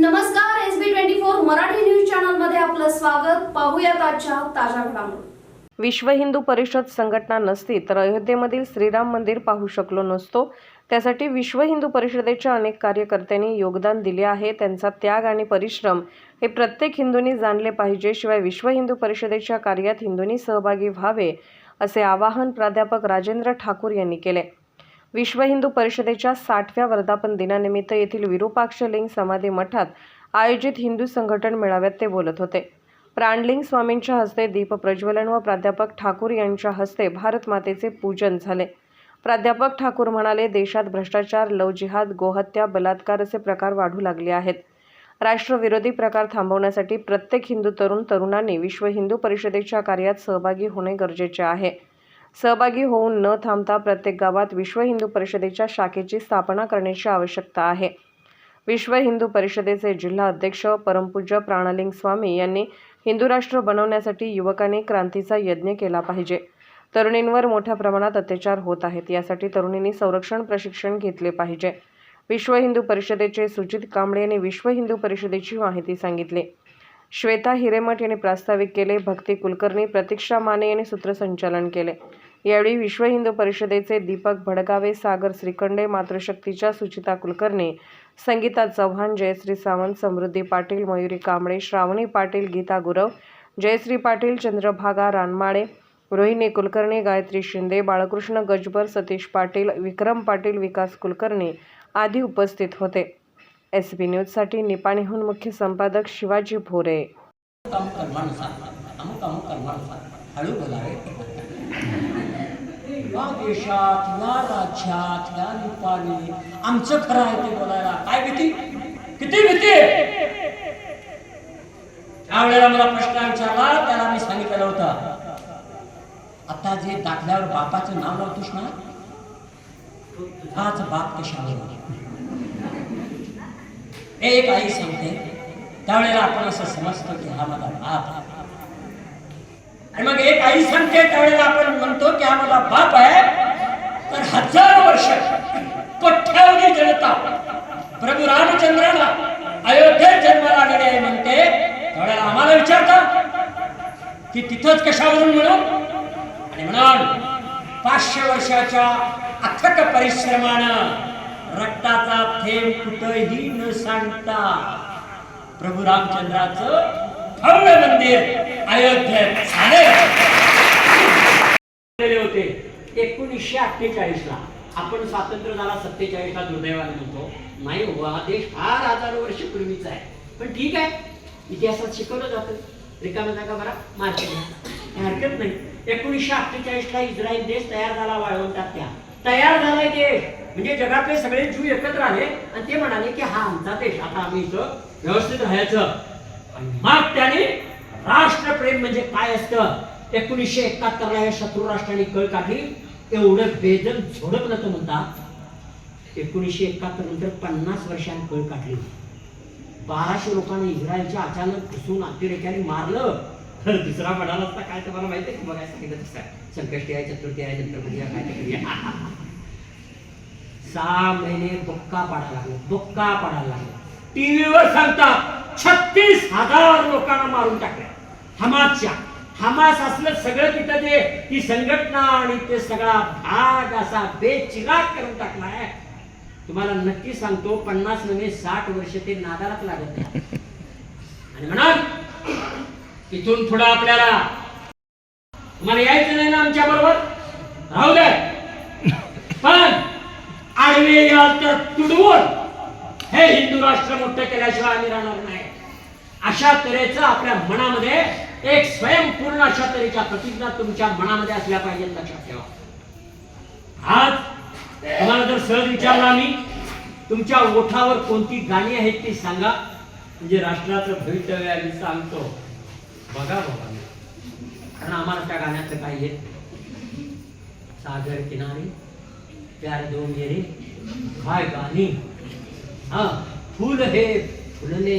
नमस्कार S B twenty four Marathi news चॅनलमध्ये आपलं स्वागत. पाहूयात आजच्या ताज्या घडामोडी. विश्व हिंदू परिषद संघटना नसती तर अयोध्येमधील श्रीराम मंदिर पाहू शकलो नसतो. त्यासाठी विश्व हिंदू परिषदेच्या अनेक कार्यकर्त्यांनी योगदान दिले आहे. त्यांचा त्याग आणि परिश्रम हे प्रत्येक हिंदूंनी जाणले पाहिजे. शिवाय विश्व हिंदू परिषदेच्या कार्यात हिंदूंनी सहभागी व्हावे असे आवाहन प्राध्यापक राजेंद्र ठाकूर यांनी केले. विश्व हिंदू परिषदेच्या साठव्या वर्धापन दिनानिमित्त येथील विरूपाक्षलिंग समाधी मठात आयोजित हिंदू संघटन मेळाव्यात ते बोलत होते. प्राणलिंग स्वामींच्या हस्ते दीप प्रज्वलन व प्राध्यापक ठाकूर यांच्या हस्ते भारत मातेचे पूजन झाले. प्राध्यापक ठाकूर म्हणाले देशात भ्रष्टाचार लव जिहाद गोहत्या बलात्कार असे प्रकार वाढू लागले आहेत. राष्ट्रविरोधी प्रकार थांबवण्यासाठी प्रत्येक हिंदू तरुण तरुणांनी विश्व हिंदू परिषदेच्या कार्यात सहभागी होणे गरजेचे आहे. सहभागी होऊन न थांबता प्रत्येक गावात विश्व हिंदू परिषदेच्या शाखेची स्थापना करण्याची आवश्यकता आहे. विश्व हिंदू परिषदेचे जिल्हा अध्यक्ष परमपूज्य प्राणलिंग स्वामी यांनी हिंदू राष्ट्र बनवण्यासाठी युवकांनी क्रांतीचा यज्ञ केला पाहिजे. तरुणींवर मोठ्या प्रमाणात अत्याचार होत आहेत. यासाठी तरुणींनी संरक्षण प्रशिक्षण घेतले पाहिजे. विश्व हिंदू परिषदेचे सुजित कांबळे यांनी विश्व हिंदू परिषदेची माहिती सांगितली. श्वेता हिरेमठ यांनी प्रास्ताविक केले भक्ती कुलकर्णी प्रतीक्षा माने यांनी सूत्रसंचालन केले. यावेळी विश्व हिंदू परिषदेचे दीपक भडगावे सागर श्रीखंडे मातृशक्तीच्या सुचिता कुलकर्णी संगीता चव्हाण जयश्री सावंत समृद्धी पाटील मयुरी कांबळे श्रावणी पाटील गीता गुरव जयश्री पाटील चंद्रभागा रानमाळे रोहिणी कुलकर्णी गायत्री शिंदे बाळकृष्ण गजबर सतीश पाटील विक्रम पाटील विकास कुलकर्णी आदी उपस्थित होते. एस बी न्यूजसाठी निपाणीहून मुख्य संपादक शिवाजी भोरे. या देशात या राज्यात या निपाणी आमचं खरं आहे ते बोलायला काय भीती? किती भीती? त्यावेळेला मला प्रश्न विचारला त्याला मी सांगितलं होतं. आता जे दाखल्यावर बापाचं नाव लावतोस ना हाच बाप कशावर एक आई सांगते त्यावेळेला आपण असं समजतो की हा माझा बाप आणि मग एक आई सांगते त्यावेळेला आपण म्हणतो की हा माझा बाप आहे तर हजार वर्ष कोट्यावधी जनता प्रभू रामचंद्राला अयोध्येत जन्माला आलेले आहे म्हणते त्यावेळेला आम्हाला विचारता की तिथंच कशावरून म्हणून आणि म्हणून पाचशे वर्षाच्या अथक परिश्रमानं रक्ताचा थेंब कुठंही न सांगता प्रभू रामचंद्राच भव्य मंदिर अयोध्येत झाले होते. एकोणीसशे अठ्ठेचाळीस ला आपण स्वातंत्र्य झाला सत्तेचाळीस ला दुर्दैवाने म्हणतो. नाही हो हा देश फार हजारो वर्ष पूर्वीचा आहे. पण ठीक आहे. इतिहासात शिकवलं जातं. रिकाम्या जागा बरा मार्केट हरकत नाही. एकोणीसशे अठ्ठेचाळीस ला इस्रायल देश तयार झाला वाळवंटात त्या तयार झालाय देश. म्हणजे जगातले सगळे जीव एकत्र आले आणि ते म्हणाले की हा आमचा देश आता आम्ही इथं व्यवस्थित राहायचं. आणि मग त्याने राष्ट्रप्रेम म्हणजे काय असतं? एकोणीसशे एकाहत्तरला या शत्रू राष्ट्राने कळ काढली. एवढं बेदम झोडपलं तर म्हणतात एकोणीसशे एकाहत्तर नंतर पन्नास वर्षांनी कळ काढली. बाराशे लोकांना इस्रायलच्या अचानक घुसून अतिरेक्याने मारलं. तर दुसरा म्हणाला असता काय तुम्हाला माहिती आहे? का बघायला सांगितलं संकष्टी आहे चतुर्थी आहे नंतर काय करूया. सहा महिने बुक्का पाडायला लागले बुक्का पाडायला लागले. टीव्हीवर सांगतात छत्तीस हजार लोकांना मारून टाकले. हमासच्या हमास असलं सगळं तिथं ते ती संघटना आणि ते सगळा भाग असा बेचिराग करून टाकलाय. तुम्हाला नक्की सांगतो पन्नास नव्हे साठ वर्ष ते नादालाच लागत नाही. आणि म्हणा इथून पुढं आपल्याला तुम्हाला यायचं नाही ना आमच्या बरोबर राहू दे पण आडवे याल तर तुडवून हे हिंदू राष्ट्र मोठं केल्याशिवाय आम्ही राहणार नाही. अशा तऱ्हेचं आपल्या मनामध्ये एक स्वयंपूर्ण अशा तऱ्हेच्या प्रतिज्ञा तुमच्या मनामध्ये असल्या पाहिजेत लक्षात ठेवा. आज तुम्हाला जर सहज विचारला मी तुमच्या ओठावर कोणती गाणी आहेत ती सांगा. म्हणजे राष्ट्राचं भवितव्य आम्ही सांगतो. बघा बाबा. कारण आम्हाला त्या गाण्याचं काय येत सागर किनारी प्यार दो मेरे काय गाणी हा फुल हे फुलले